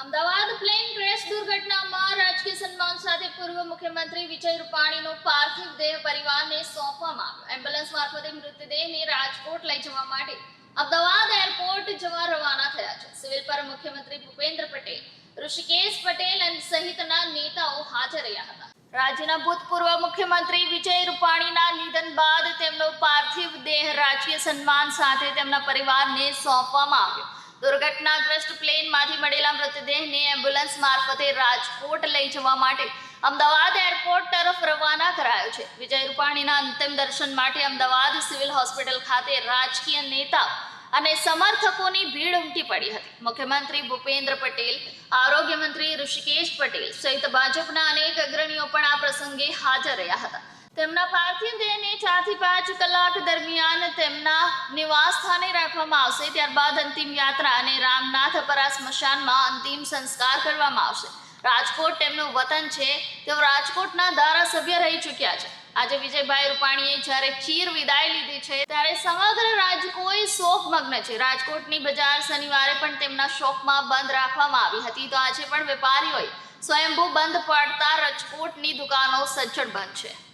Ahmedabad plane crash દુર્ઘટનામાં રાજકીય સન્માન સાથે પૂર્વ મુખ્યમંત્રી વિજય રૂપાણીનો પાર્થિવ દેહ પરિવારને સોંપવામાં આવ્યો. એમ્બ્યુલન્સ મારફતે મૃતદેહને રાજકોટ લઈ જવા માટે અમદાવાદ એરપોર્ટ જવા રવાના થયા છે. સિવિલ પર મુખ્યમંત્રી ભૂપેન્દ્ર પટેલ, ઋષિકેશ પટેલ અને સહિતના નેતાઓ હાજર રહ્યા હતા. રાજ્યના ભૂતપૂર્વ મુખ્યમંત્રી વિજય રૂપાણીના નિધન બાદ તેમનો પાર્થિવ દેહ રાજકીય સન્માન સાથે તેમના પરિવારને સોંપવામાં આવ્યો. દુર્ઘટનાગ્રસ્ત પ્લેનમાંથી મળેલા મૃતદેહને એમ્બ્યુલન્સ મારફતે રાજકોટ લઈ જવા માટે અમદાવાદ એરપોર્ટ તરફ રવાના કરાયો છે. વિજય રૂપાણીના અંતિમ દર્શન માટે અમદાવાદ સિવિલ હોસ્પિટલ ખાતે રાજકીય નેતા અને સમર્થકોની ભીડ ઉમટી પડી હતી. મુખ્યમંત્રી ભૂપેન્દ્ર પટેલ આરોગ્ય મંત્રી ઋષિકેશ પટેલ સહિત ભાજપના અનેક અગ્રણીઓ પણ આ પ્રસંગે હાજર રહ્યા હતા. તેમના પાર્થિવ દેહને ચારથી પાંચ કલાક દરમિયાન તેમના નિવાસ સ્થાને રાખવામાં આવશે. ત્યારબાદ અંતિમ યાત્રા અને રામનાથપરા સ્મશાનમાં અંતિમ સંસ્કાર કરવામાં આવશે. રાજકોટ તેમનું વતન છે. તેઓ રાજકોટના ધારાસભ્ય રહી ચૂક્યા છે. આજે વિજયભાઈ રૂપાણીએ જ્યારે ચીર વિદાય લીધી છે, ત્યારે સમગ્ર રાજકોટ શોકમગ્ન છે. રાજકોટની બજાર શનિવારે પણ તેમના શોકમાં બંધ રાખવામાં આવી હતી. તો આજે પણ વેપારીઓએ સ્વયંભૂ બંધ પડતા રાજકોટની દુકાનો સજ્જડ બંધ છે.